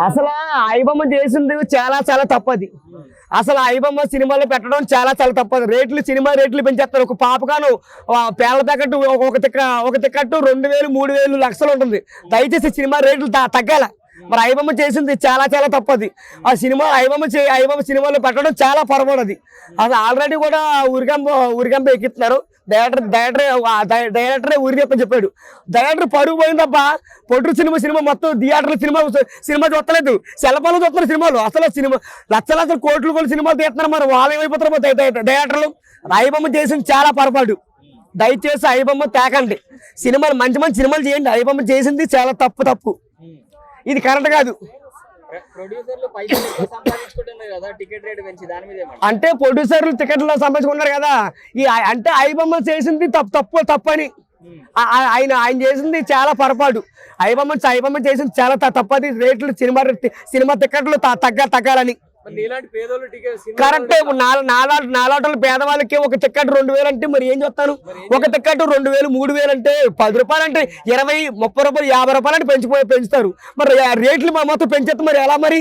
అసలు ఐబొమ్మ చేసింది చాలా చాలా తప్పది. అసలు ఐబొమ్మ సినిమాలో పెట్టడం చాలా చాలా తప్పదు. రేట్లు సినిమా రేట్లు పెంచేస్తారు. ఒక పాపగాను పేల తగ్గట్టు ఒక- తిక్క ఒక తిక్కట్టు రెండు వేలు మూడు వేలు లక్షలు ఉంటుంది. దయచేసి సినిమా రేట్లు త- తగ్గాల. మరి ఐబొమ్మ చేసింది చాలా చాలా తప్పది. ఆ సినిమా ఐబొమ్మ చే ఐబొమ్మ సినిమాలో పెట్టడం చాలా పొరపాటు అది అసలు ఆల్రెడీ కూడా ఊరికంప ఊరికంప ఎక్కిస్తున్నారు. డైరెక్టర్ డైరెక్టర్ డైరెక్టరే ఊరి చెప్పని చెప్పాడు. డైరెక్టర్ పరుగు పోయింది తప్ప పొట్టు సినిమా సినిమా మొత్తం థియేటర్లు సినిమా సినిమా చూస్తలేదు. సెలపాలు చూస్తున్నారు సినిమాలు. అసలు సినిమా లక్ష లక్షల కోట్లు కూడా సినిమాలు తీస్తున్నారు మరి. వాళ్ళు ఏమైపోతారు డైరెక్టర్లు రాయబొమ్మ చేసింది చాలా పొరపాటు. దయచేసి అయ్యబొమ్మ తేకండి సినిమాలు మంచి మంచి సినిమాలు చేయండి. అయ్యబొమ్మ చేసింది చాలా తప్పు తప్పు. ఇది కరెక్ట్ కాదు. కదా టికెట్ రేట్ పెంచి దాని మీద ఏమంటారు అంటే ప్రొడ్యూసర్లు టికెట్లు సంపాదించుకున్నారు కదా. ఈ అంటే ఐబొమ్మ చేసింది తప్పు తప్పు తప్పు అని ఆ- ఆ- ఆయన ఆయన చేసింది చాలా పొరపాటు. ఐబొమ్మ ఐబొమ్మ చేసింది చాలా తప్పది. రేట్లు సినిమా సినిమా టికెట్లు తగ్గ తగ్గాలని. నీలాంటి కరెక్ట్ నాలా నాలాటలు పేదవాళ్ళకి ఒక టికెట్ రెండు వేలు అంటే మరి ఏం చెప్తాను ఒక టికెట్ రెండు వేలు మూడు వేలు అంటే పది రూపాయలు అంటే ఇరవై ముప్పై రూపాయలు యాభై రూపాయలు అంటే పెంచిపోయి పెంచుతారు. మరి రేట్లు మా మొత్తం పెంచేస్తే మరి ఎలా మరి?